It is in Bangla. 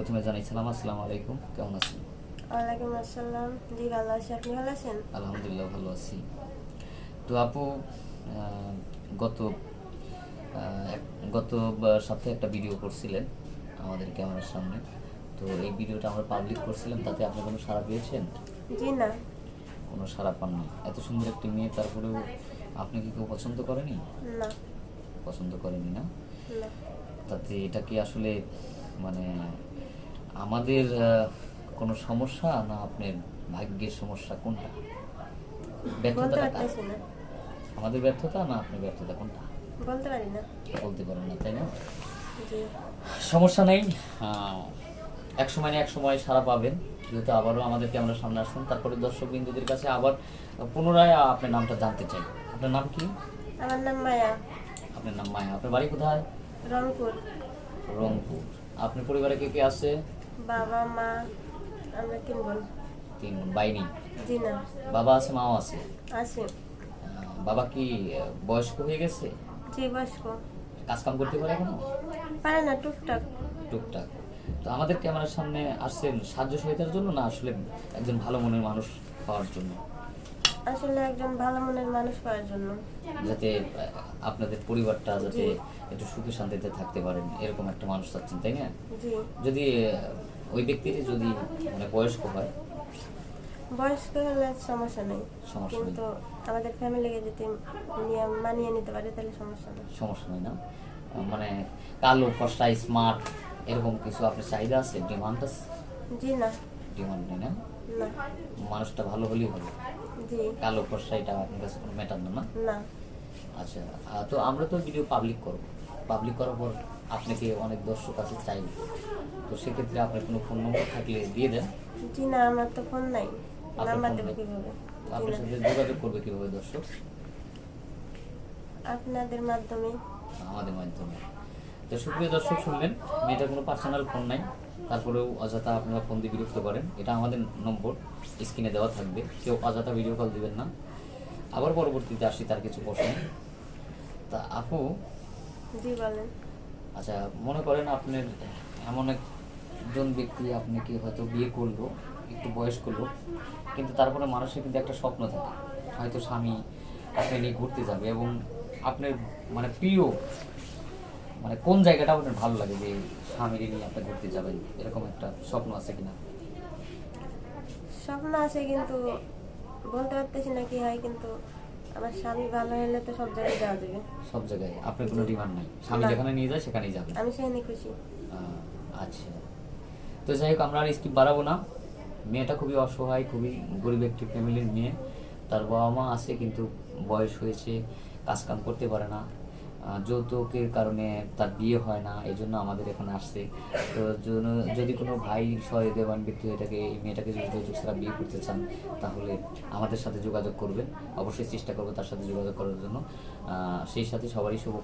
প্রথমে জানাইছিলাম আসসালামু আলাইকুম কেমন আছেন? ওয়ালাইকুম আসসালাম। জি ভালো আছি। আপনি ভালো আছেন? আলহামদুলিল্লাহ ভালো আছি। তো আপু গত গত সপ্তাহে একটা ভিডিও করছিলেন আমাদের ক্যামেরার সামনে। তো এই ভিডিওটা আমরা পাবলিক করছিলাম তাতে আপনি কোনো সাড়া পেয়েছেন? জি না। কোনো সাড়া পাননি। এত সুন্দর একটি মেয়ে তারপরেও আপনি কি কেউ পছন্দ করেনি? না। পছন্দ করেনি না। তাতে এটা কি আসলে মানে আমাদের কোনো সমস্যা না আপনার ভাগ্যের সমস্যা কোনটা? ব্যর্থতাটা না। আমাদের ব্যর্থতা না আপনার ব্যর্থতা কোনটা? বলতে পারি না। বলতে পারেন না তাই না? সমস্যা নেই। এক সময় না এক সময় সারা পাবেন। যেহেতু আবারও আমাদের ক্যামেরার সামনে আসুন। তারপরে দর্শক বিন্দুদের কাছে আবার পুনরায় আপনার নামটা জানতে চাই। আপনার নাম কি? আমার নাম মায়া। আপনার নাম মায়া। আপনার বাড়ি কোথায়? রংপুর। রংপুর। আপনার পরিবারে কে কে আছে? বাবা মা আমরা তিন বোন। তিন বাইনি জি না। বাবা আছে মাও আছে? আছি। বাবা কি বয়স্ক হয়ে গেছে? জি বয়স্ক। কাজ কাম করতে পারে এখনও? পারে না টুকটাক। টুকটাক। তো আমাদের ক্যামেরার সামনে আসছেন সাহায্য সহায়তার জন্য না আসলে একজন ভালো মনের মানুষ পাওয়ার জন্য? আসলে একজন ভালো মনের মানুষ পাওয়ার জন্য। যাতে আপনাদের পরিবারটা যাতে একটু সুখে শান্তিতে থাকতে পারেন এরকম একটা মানুষ চাচ্ছেন তাই না? যদি ওই ব্যক্তিটি যদি মানে বয়স্ক হয়? বয়স্ক হলে সমস্যা নেই। সমস্যা নেই। কিন্তু আমাদের ফ্যামিলিকে যদি নিয়ে মানিয়ে নিতে পারে তাহলে সমস্যা নেই। সমস্যা নেই না? মানে কালো ফর্সা স্মার্ট এরকম কিছু আপনার চাহিদা আছে? ডিমান্ড আছে? জি না। ডিমান্ড নেই না? মানুষটা ভালো হলেই হবে। জি। কালো ফর্সা এটা আপনার কাছে কোনো ম্যাটার না? না। না আচ্ছা তো আমরা তো ভিডিও পাবলিক করব। পাবলিক করার পর আপনাকে অনেক দর্শক আছে চাই তো সেক্ষেত্রে আপনার কোনো ফোন নম্বর থাকলে দিয়ে দেন। জি না আমার তো ফোন নাই। আপনার নাম্বার দেবো কীভাবে? আপনার সাথে যোগাযোগ করবে কীভাবে দর্শক? আপনাদের মাধ্যমে। আমাদের মাধ্যমে। তো সুপ্রিয় দর্শক শুনলেন মেয়েটার কোনো পার্সোনাল ফোন নাই। তারপরেও অযথা আপনারা ফোন দিয়ে বিরক্ত করেন। এটা আমাদের নম্বর। স্ক্রিনে দেওয়া থাকবে। কেউ অযথা ভিডিও কল দিবেন না। আবার পরবর্তীতে আসি তার কিছু প্রশ্ন। তা আপু জি বলেন। আচ্ছা মনে করেন আপনার এমন একজন ব্যক্তি আপনাকে হয়তো বিয়ে করল, একটু বয়স করল কিন্তু তারপরে মানুষের কিন্তু একটা স্বপ্ন থাকে, হয়তো স্বামী আপনি নিয়ে ঘুরতে যাবে এবং আপনার মানে প্রিয় মানে কোন জায়গাটা আপনার ভালো লাগে যে স্বামীর নিয়ে আপনি ঘুরতে যাবেন? এরকম একটা স্বপ্ন আছে কিনা? স্বপ্ন আছে কিন্তু বলতে পারতেছি না কি হয়, কিন্তু আমার স্বামী ভালো হলে তো সব জায়গায় যাওয়া যাবে। সব জায়গায়? আপনার কোনো ডিমান্ড নাই? স্বামী যেখানে নিয়ে যায় সেখানেই যাবেন আমি সেখানে খুশি। আচ্ছা। তো যাই হোক আমরা আর স্কিপ বাড়াবো না। মেয়েটা খুবই অসহায় খুবই গরিব একটি ফ্যামিলির মেয়ে। তার বাবা মা আছে কিন্তু বয়স হয়েছে কাজ কাম করতে পারে না। যৌতুকের কারণে তার বিয়ে হয় না এই জন্য আমাদের এখানে আসছে। তো যদি কোনো ভাই সহদেবান ব্যক্তি এটাকে এই মেয়েটাকে যদি যৌতুক ছাড়া বিয়ে করতে চান, তাহলে আমাদের সাথে যোগাযোগ করবেন। অবশ্যই চেষ্টা করব তার সাথে যোগাযোগ করার জন্য। সেই সাথে সবারই শুভ